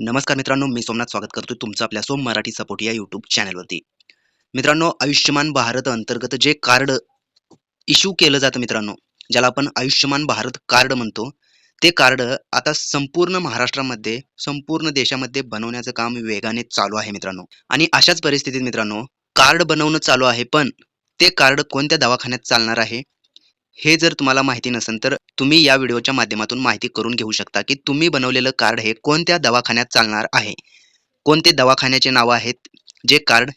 नमस्कार मित्रांनो मी सोमनाथ स्वागत करतो तुमचं आपल्या सोम मराठी सपोर्ट या यूट्यूब चॅनलवरती मित्रांनो आयुष्यमान भारत अंतर्गत जे कार्ड इश्यू केलं जातं मित्रांनो ज्याला आपण आयुष्यमान भारत कार्ड म्हणतो ते कार्ड आता संपूर्ण महाराष्ट्रामध्ये संपूर्ण देशामध्ये बनवण्याचं काम वेगाने चालू आहे मित्रांनो. आणि अशाच परिस्थितीत मित्रांनो कार्ड बनवणं चालू आहे पण ते कार्ड कोणत्या दवाखान्यात चालणार आहे हे जर तुम्हाला माहिती नसेल तर तुम्ही या व्हिडिओच्या माध्यमातून माहिती करून घेऊ शकता की तुम्ही बनवलेलं कार्ड हे कोणत्या दवाखान्यात चालणार आहे. कोणते दवाखान्याचे नावं आहेत जे कार्ड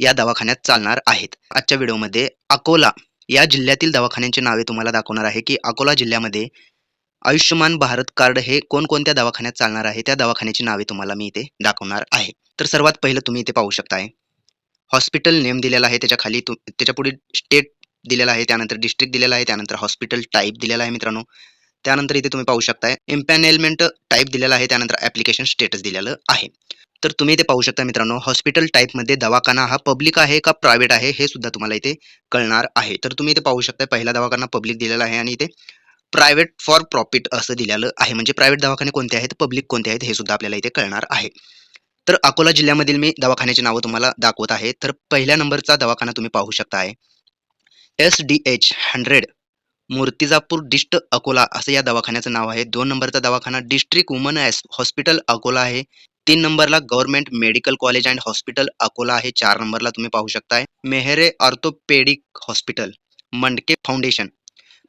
या दवाखान्यात चालणार आहेत. आजच्या व्हिडिओमध्ये अकोला या जिल्ह्यातील दवाखान्यांची नावे तुम्हाला दाखवणार आहे की अकोला जिल्ह्यामध्ये आयुष्यमान भारत कार्ड हे कोणकोणत्या दवाखान्यात चालणार आहे त्या दवाखान्याची नावे तुम्हाला मी इथे दाखवणार आहे. तर सर्वात पहिलं तुम्ही इथे पाहू शकताय हॉस्पिटल नेम दिलेला आहे त्याच्याखाली त्याच्यापुढे त्याच्या पुढे स्टेट दिलेला आहे त्यानंतर डिस्ट्रिक्ट दिलेला आहे त्यानंतर हॉस्पिटल टाईप दिलेला आहे मित्रांनो. त्यानंतर इथे तुम्ही पाहू शकताय एम्पॅनेलमेंट टाईप दिलेला आहे त्यानंतर ॲप्लिकेशन स्टेटस दिलेलं आहे. तर तुम्ही इथे पाहू शकता मित्रांनो हॉस्पिटल टाईपमध्ये दवाखाना हा पब्लिक आहे का प्रायव्हेट आहे हे सुद्धा तुम्हाला इथे कळणार आहे. तर तुम्ही इथे पाहू शकता पहिला दवाखाना पब्लिक दिलेला आहे आणि इथे प्रायव्हेट फॉर प्रॉफिट असं दिलेलं आहे. म्हणजे प्रायव्हेट दवाखाने कोणते आहेत पब्लिक कोणते आहेत हे सुद्धा आपल्याला इथे कळणार आहे. तर अकोला जिल्ह्यामधील मी दवाखान्याची नावं तुम्हाला दाखवत आहे. तर पहिल्या नंबरचा दवाखाना तुम्ही पाहू शकता आहे S D H hundred Murtizapur dist Akola असं या दवाखान्याचं नाव आहे. दोन नंबरचा दवाखाना district women's hospital Akola आहे. तीन नंबरला government medical college and hospital Akola आहे. चार नंबरला तुम्ही पाहू शकताय. Mehre orthopaedic hospital Mandke foundation.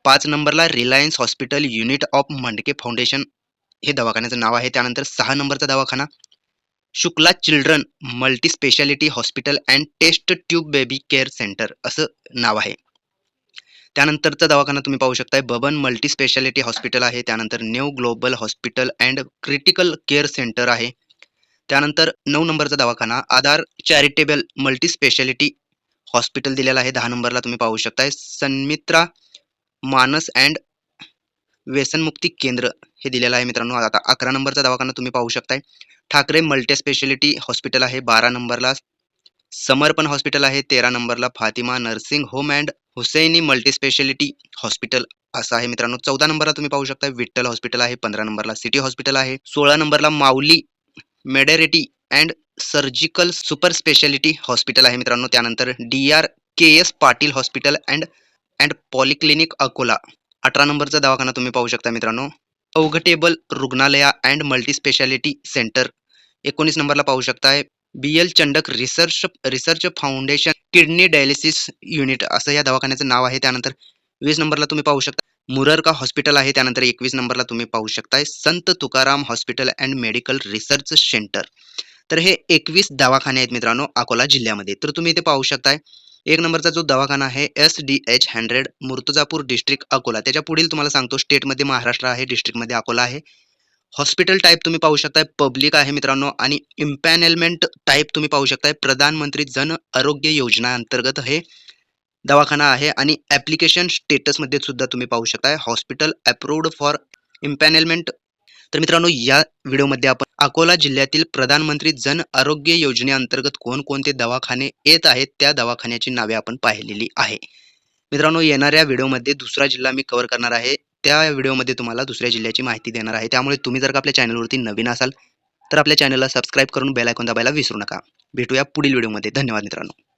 पाच नंबरला Reliance hospital unit of Mandke foundation हे दवाखान्याचं नाव आहे. त्यानंतर सहा नंबरचा दवाखाना Shukla children multi speciality hospital and test tube baby care centre असं नाव आहे. त्यानंतरचा दवाखाना तुम्ही पाहू शकताय. बबन मल्टी स्पेशालिटी हॉस्पिटल आहे. त्यानंतर new global hospital and critical care centre आहे. त्यानंतर नऊ नंबरचा दवाखाना Aadhaar charitable multi speciality hospital दिलेला आहे. दहा नंबरला तुम्ही पाहू शकताय. सन्मित्रा मानस अँड व्यसनमुक्ती केंद्र हे दिलेलं आहे मित्रांनो. आता अकरा नंबरचा दवाखाना तुम्ही पाहू शकताय. ठाकरे मल्टी स्पेशालिटी हॉस्पिटल आहे बारा नंबरला. समर्पण हॉस्पिटल आहे तेरा नंबरला. Fatima nursing home and Husaini multispeciality hospital असं आहे मित्रांनो. चौदा नंबरला तुम्ही पाहू शकता विठ्ठल हॉस्पिटल आहे पंधरा नंबरला सिटी हॉस्पिटल आहे सोळा नंबरला Mauli maternity and surgical super speciality hospital आहे मित्रांनो. त्यानंतर D R K S Patil hospital and and polyclinic Akola. अठरा नंबरचा दवाखाना तुम्ही पाहू शकता मित्रांनो. अवघटेबल रुग्णालया अँड मल्टीस्पेशालिटी सेंटर एकोणीस नंबरला पाहू शकताय. B L Chandak research research foundation kidney dialysis unit असं या दवाखान्याचं नाव आहे. त्यानंतर वीस नंबरला तुम्ही पाहू शकता. मुररका हॉस्पिटल आहे. त्यानंतर एकवीस नंबरला तुम्ही पाहू शकताय. Sant Tukaram hospital and medical research centre. तर हे एकवीस दवाखाने आहेत मित्रांनो अकोला जिल्ह्यामध्ये. तर तुम्ही इथे पाहू शकताय. एक नंबरचा जो दवाखाना आहे S D H hundred Murtizapur district Akola. त्याच्या पुढील तुम्हाला सांगतो स्टेटमध्ये महाराष्ट्र आहे डिस्ट्रिक्टमध्ये अकोला आहे. हॉस्पिटल टाईप तुम्ही पाहू शकताय पब्लिक आहे मित्रांनो आणि इम्पॅनेलमेंट टाईप तुम्ही पाहू शकताय. प्रधानमंत्री जन आरोग्य योजना अंतर्गत हे दवाखाना आहे आणि ॲप्लिकेशन स्टेटसमध्ये सुद्धा तुम्ही पाहू शकताय. हॉस्पिटल अप्रूव्ड फॉर इम्पॅनेलमेंट तर मित्रांनो या व्हिडिओमध्ये आपण अकोला जिल्ह्यातील प्रधानमंत्री जन आरोग्य योजनेअंतर्गत कोणकोणते दवाखाने येत आहेत त्या दवाखान्याची नावे आपण पाहिलेली आहे. मित्रांनो येणाऱ्या व्हिडिओमध्ये दुसरा जिल्हा मी कव्हर करणार आहे त्या व्हिडिओमध्ये तुम्हाला दुसऱ्या जिल्ह्याची माहिती देणार आहे. त्यामुळे तुम्ही जर का आपल्या चॅनलवरती नवीन असाल तर आपल्या चॅनलला सबस्क्राईब करून बेल आयकॉन दाबायला विसरू नका. भेटूया पुढील व्हिडिओमध्ये. धन्यवाद मित्रांनो.